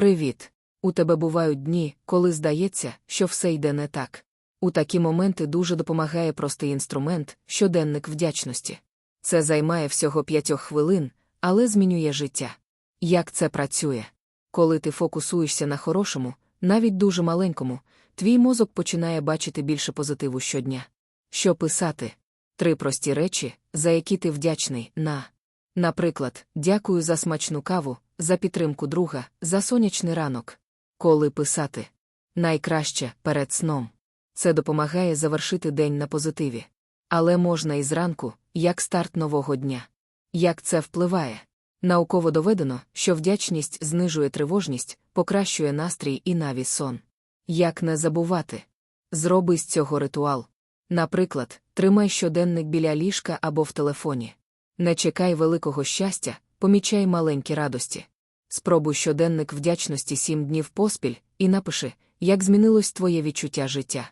Привіт! У тебе бувають дні, коли здається, що все йде не так. У такі моменти дуже допомагає простий інструмент щоденник вдячності. Це займає всього п'ятьох хвилин, але змінює життя. Як це працює? Коли ти фокусуєшся на хорошому, навіть дуже маленькому, твій мозок починає бачити більше позитиву щодня. Що писати? Три прості речі, за які ти вдячний на. Наприклад, дякую за смачну каву, за підтримку друга, за сонячний ранок. Коли писати? Найкраще перед сном. Це допомагає завершити день на позитиві. Але можна і зранку, як старт нового дня. Як це впливає? Науково доведено, що вдячність знижує тривожність, покращує настрій і навіть сон. Як не забувати? Зроби з цього ритуал. Наприклад, тримай щоденник біля ліжка або в телефоні. Не чекай великого щастя, помічай маленькі радості. Спробуй щоденник вдячності сім днів поспіль і напиши, як змінилось твоє відчуття життя.